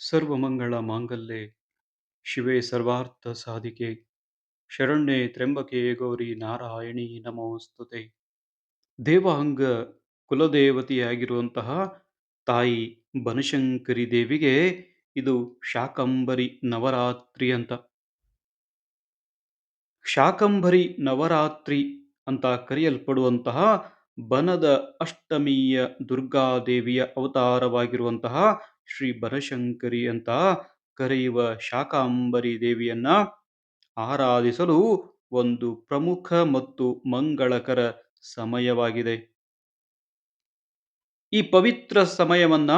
ಸರ್ವಮಂಗಳ ಮಾಂಗಲ್ಯೆ, ಶಿವೆ ಸರ್ವಾರ್ಥ ಸಾಧಿಕೆ, ಶರಣ್ಯೆ ತ್ರ್ಯಂಬಕೆ ಗೌರಿ ನಾರಾಯಣಿ ನಮೋಸ್ತುತೆ. ದೇವಾಂಗ ಕುಲದೇವತೆಯಾಗಿರುವಂತಹ ತಾಯಿ ಬನಶಂಕರಿ ದೇವಿಗೆ ಇದು ಶಾಕಂಬರಿ ನವರಾತ್ರಿ ಅಂತ. ಶಾಕಂಬರಿ ನವರಾತ್ರಿ ಅಂತ ಕರೆಯಲ್ಪಡುವಂತಹ ಬನದ ಅಷ್ಟಮಿಯ ದುರ್ಗಾದೇವಿಯ ಅವತಾರವಾಗಿರುವಂತಹ ಶ್ರೀ ಬನಶಂಕರಿ ಅಂತ ಕರೆಯುವ ಶಾಕಾಂಬರಿ ದೇವಿಯನ್ನ ಆರಾಧಿಸಲು ಒಂದು ಪ್ರಮುಖ ಮತ್ತು ಮಂಗಳಕರ ಸಮಯವಾಗಿದೆ. ಈ ಪವಿತ್ರ ಸಮಯವನ್ನ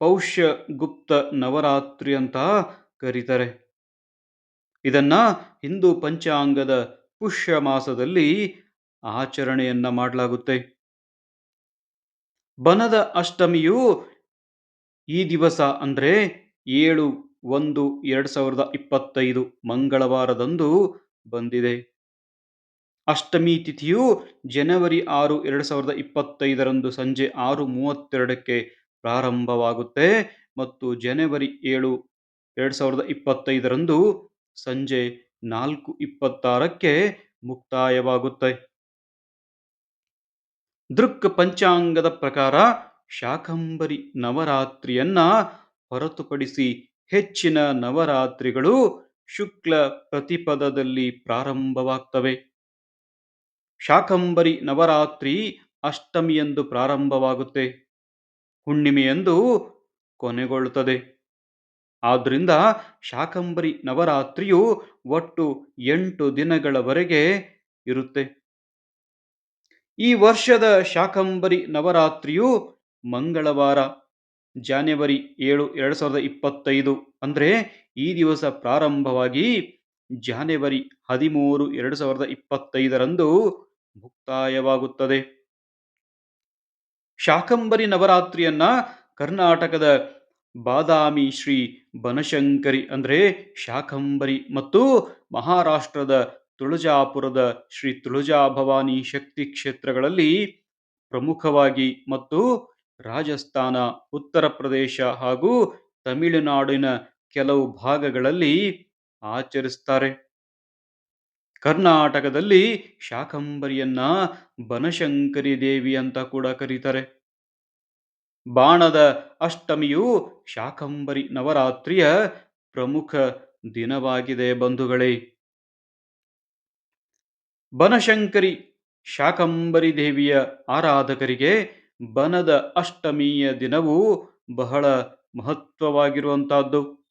ಪೌಷ್ಯ ಗುಪ್ತ ನವರಾತ್ರಿ ಅಂತ ಕರೀತಾರೆ. ಇದನ್ನ ಹಿಂದೂ ಪಂಚಾಂಗದ ಪುಷ್ಯ ಮಾಸದಲ್ಲಿ ಆಚರಣೆಯನ್ನ ಮಾಡಲಾಗುತ್ತೆ. ಬನದ ಅಷ್ಟಮಿಯು ಈ ದಿವಸ ಅಂದರೆ ಏಳು ಒಂದು ಎರಡು ಸಾವಿರದ ಇಪ್ಪತ್ತೈದು ಮಂಗಳವಾರದಂದು ಬಂದಿದೆ. ಅಷ್ಟಮಿ ತಿಥಿಯು ಜನವರಿ ಆರು ಎರಡು ಸಾವಿರದ ಇಪ್ಪತ್ತೈದರಂದು ಸಂಜೆ ಆರು ಮೂವತ್ತೆರಡಕ್ಕೆ ಪ್ರಾರಂಭವಾಗುತ್ತೆ ಮತ್ತು ಜನವರಿ ಏಳು ಎರಡು ಸಾವಿರದ ಇಪ್ಪತ್ತೈದರಂದು ಸಂಜೆ ನಾಲ್ಕು ಇಪ್ಪತ್ತಾರಕ್ಕೆ ಮುಕ್ತಾಯವಾಗುತ್ತೆ. ದೃಕ್ ಪಂಚಾಂಗದ ಪ್ರಕಾರ ಶಾಕಂಬರಿ ನವರಾತ್ರಿಯನ್ನ ಹೊರತುಪಡಿಸಿ ಹೆಚ್ಚಿನ ನವರಾತ್ರಿಗಳು ಶುಕ್ಲ ಪ್ರತಿಪದದಲ್ಲಿ ಪ್ರಾರಂಭವಾಗ್ತವೆ. ಶಾಕಂಬರಿ ನವರಾತ್ರಿ ಅಷ್ಟಮಿಯಂದು ಪ್ರಾರಂಭವಾಗುತ್ತೆ. ಹುಣ್ಣಿಮೆಯಂದು ಕೊನೆಗೊಳ್ಳುತ್ತದೆ. ಆದ್ದರಿಂದ ಶಾಕಂಬರಿ ನವರಾತ್ರಿಯು ಒಟ್ಟು ಎಂಟು ದಿನಗಳವರೆಗೆ ಇರುತ್ತೆ. ಈ ವರ್ಷದ ಶಾಕಂಬರಿ ನವರಾತ್ರಿಯು ಮಂಗಳವಾರ ಜಾನ್ಯವರಿ ಏಳು, ಎರಡು ಸಾವಿರದ ಇಪ್ಪತ್ತೈದು. ಅಂದ್ರೆ ಈ ದಿವಸ ಪ್ರಾರಂಭವಾಗಿ ಜಾನ್ಯವರಿ ಹದಿಮೂರು, ಎರಡು ಸಾವಿರದ ಇಪ್ಪತ್ತೈದರಂದು ಮುಕ್ತಾಯವಾಗುತ್ತದೆ. ಶಾಕಂಬರಿ ನವರಾತ್ರಿಯನ್ನ ಕರ್ನಾಟಕದ ಬಾದಾಮಿ ಶ್ರೀ ಬನಶಂಕರಿ ಅಂದ್ರೆ ಶಾಕಂಬರಿ ಮತ್ತು ಮಹಾರಾಷ್ಟ್ರದ ತುಳಜಾಪುರದ ಶ್ರೀ ತುಳಜಾ ಭವಾನಿ ಶಕ್ತಿ ಕ್ಷೇತ್ರಗಳಲ್ಲಿ ಪ್ರಮುಖವಾಗಿ ಮತ್ತು ರಾಜಸ್ಥಾನ, ಉತ್ತರ ಪ್ರದೇಶ ಹಾಗೂ ತಮಿಳುನಾಡಿನ ಕೆಲವು ಭಾಗಗಳಲ್ಲಿ ಆಚರಿಸ್ತಾರೆ. ಕರ್ನಾಟಕದಲ್ಲಿ ಶಾಕಂಬರಿಯನ್ನ ಬನಶಂಕರಿ ದೇವಿ ಅಂತ ಕೂಡ ಕರೀತಾರೆ. ಬಾಣದ ಅಷ್ಟಮಿಯು ಶಾಕಂಬರಿ ನವರಾತ್ರಿಯ ಪ್ರಮುಖ ದಿನವಾಗಿದೆ ಬಂಧುಗಳೇ. ಬನಶಂಕರಿ, ಶಾಕಂಬರಿ ದೇವಿಯ ಆರಾಧಕರಿಗೆ ಬನದ ಅಷ್ಟಮಿಯ ದಿನವು ಬಹಳ ಮಹತ್ವವಾಗಿರುವಂತಹದ್ದು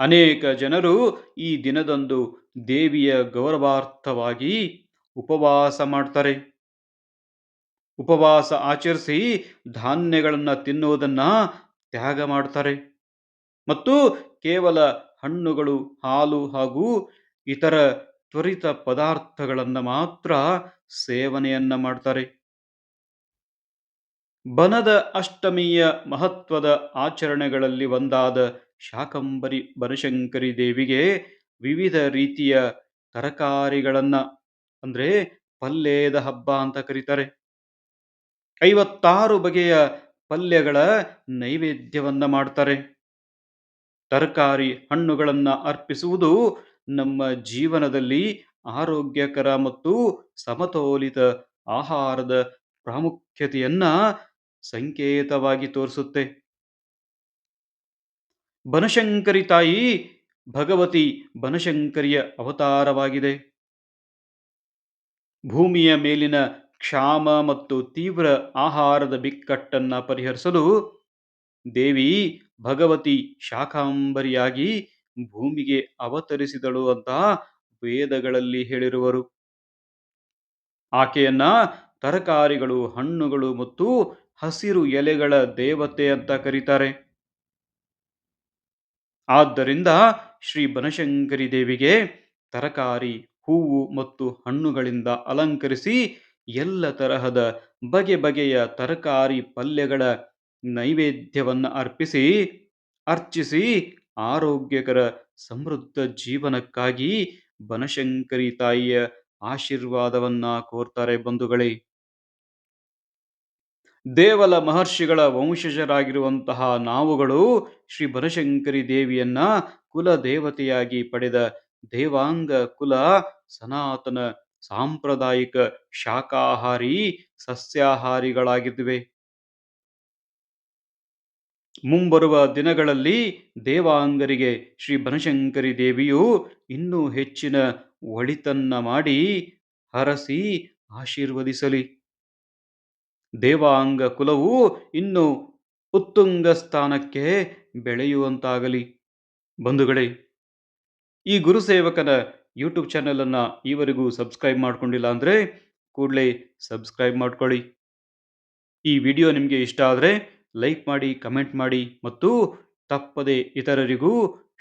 ಅನೇಕ ಜನರು ಈ ದಿನದಂದು ದೇವಿಯ ಗೌರವಾರ್ಥವಾಗಿ ಉಪವಾಸ ಮಾಡ್ತಾರೆ. ಉಪವಾಸ ಆಚರಿಸಿ ಧಾನ್ಯಗಳನ್ನು ತಿನ್ನುವುದನ್ನ ತ್ಯಾಗ ಮಾಡ್ತಾರೆ. ಮತ್ತು ಕೇವಲ ಹಣ್ಣುಗಳು, ಹಾಲು ಹಾಗೂ ಇತರ ತ್ವರಿತ ಪದಾರ್ಥಗಳನ್ನು ಮಾತ್ರ ಸೇವನೆಯನ್ನ ಮಾಡ್ತಾರೆ. ಬನದ ಅಷ್ಟಮಿಯ ಮಹತ್ವದ ಆಚರಣೆಗಳಲ್ಲಿ ಒಂದಾದ ಶಾಕಂಬರಿ ಬನಶಂಕರಿ ದೇವಿಗೆ ವಿವಿಧ ರೀತಿಯ ತರಕಾರಿಗಳನ್ನ, ಅಂದ್ರೆ ಪಲ್ಯದ ಹಬ್ಬ ಅಂತ ಕರೀತಾರೆ. ಐವತ್ತಾರು ಬಗೆಯ ಪಲ್ಯಗಳ ನೈವೇದ್ಯವನ್ನ ಮಾಡ್ತಾರೆ. ತರಕಾರಿ ಹಣ್ಣುಗಳನ್ನ ಅರ್ಪಿಸುವುದು ನಮ್ಮ ಜೀವನದಲ್ಲಿ ಆರೋಗ್ಯಕರ ಮತ್ತು ಸಮತೋಲಿತ ಆಹಾರದ ಪ್ರಾಮುಖ್ಯತೆಯನ್ನ ಸಂಕೇತವಾಗಿ ತೋರಿಸುತ್ತೆ. ಬನಶಂಕರಿ ತಾಯಿ ಭಗವತಿ ಬನಶಂಕರಿಯ ಅವತಾರವಾಗಿದೆ. ಭೂಮಿಯ ಮೇಲಿನ ಕ್ಷಾಮ ಮತ್ತು ತೀವ್ರ ಆಹಾರದ ಬಿಕ್ಕಟ್ಟನ್ನ ಪರಿಹರಿಸಲು ದೇವಿ ಭಗವತಿ ಶಾಕಾಂಬರಿಯಾಗಿ ಭೂಮಿಗೆ ಅವತರಿಸಿದಳು ಅಂತ ವೇದಗಳಲ್ಲಿ ಹೇಳಿರುವರು. ಆಕೆಯನ್ನ ತರಕಾರಿಗಳು, ಹಣ್ಣುಗಳು ಮತ್ತು ಹಸಿರು ಎಲೆಗಳ ದೇವತೆ ಅಂತ ಕರೀತಾರೆ. ಆದ್ದರಿಂದ ಶ್ರೀ ಬನಶಂಕರಿ ದೇವಿಗೆ ತರಕಾರಿ, ಹೂವು ಮತ್ತು ಹಣ್ಣುಗಳಿಂದ ಅಲಂಕರಿಸಿ ಎಲ್ಲ ತರಹದ ಬಗೆ ಬಗೆಯ ತರಕಾರಿ ಪಲ್ಯಗಳ ನೈವೇದ್ಯವನ್ನು ಅರ್ಪಿಸಿ, ಅರ್ಚಿಸಿ ಆರೋಗ್ಯಕರ ಸಮೃದ್ಧ ಜೀವನಕ್ಕಾಗಿ ಬನಶಂಕರಿ ತಾಯಿಯ ಆಶೀರ್ವಾದವನ್ನ ಕೋರ್ತಾರೆ ಬಂಧುಗಳೇ. ದೇವಲ ಮಹರ್ಷಿಗಳ ವಂಶಜರಾಗಿರುವಂತಹ ನಾವುಗಳು ಶ್ರೀ ಬನಶಂಕರಿ ದೇವಿಯನ್ನ ಕುಲ ದೇವತೆಯಾಗಿ ಪಡೆದ ದೇವಾಂಗ ಕುಲ ಸನಾತನ ಸಾಂಪ್ರದಾಯಿಕ ಶಾಖಾಹಾರಿ ಸಸ್ಯಾಹಾರಿಗಳಾಗಿದ್ವೆ ಮುಂಬರುವ ದಿನಗಳಲ್ಲಿ ದೇವಾಂಗರಿಗೆ ಶ್ರೀ ಬನಶಂಕರಿ ದೇವಿಯು ಇನ್ನೂ ಹೆಚ್ಚಿನ ಒಳಿತನ್ನ ಮಾಡಿ ಹರಸಿ ಆಶೀರ್ವದಿಸಲಿ. ದೇವಾಂಗ ಕುಲವು ಇನ್ನು ಉತ್ತುಂಗ ಸ್ಥಾನಕ್ಕೆ ಬೆಳೆಯುವಂತಾಗಲಿ. ಬಂಧುಗಳೇ, ಈ ಗುರುಸೇವಕನ ಯೂಟ್ಯೂಬ್ ಚಾನಲನ್ನು ಈವರೆಗೂ ಸಬ್ಸ್ಕ್ರೈಬ್ ಮಾಡಿಕೊಂಡಿಲ್ಲ ಅಂದರೆ ಕೂಡಲೇ ಸಬ್ಸ್ಕ್ರೈಬ್ ಮಾಡ್ಕೊಳ್ಳಿ. ಈ ವಿಡಿಯೋ ನಿಮಗೆ ಇಷ್ಟ ಆದರೆ ಲೈಕ್ ಮಾಡಿ, ಕಮೆಂಟ್ ಮಾಡಿ ಮತ್ತು ತಪ್ಪದೆ ಇತರರಿಗೂ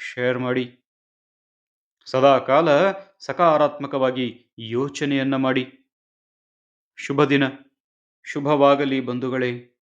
ಶೇರ್ ಮಾಡಿ. ಸದಾಕಾಲ ಸಕಾರಾತ್ಮಕವಾಗಿ ಯೋಚನೆಯನ್ನು ಮಾಡಿ. ಶುಭ ದಿನ ಶುಭವಾಗಲಿ ಬಂಧುಗಳೇ.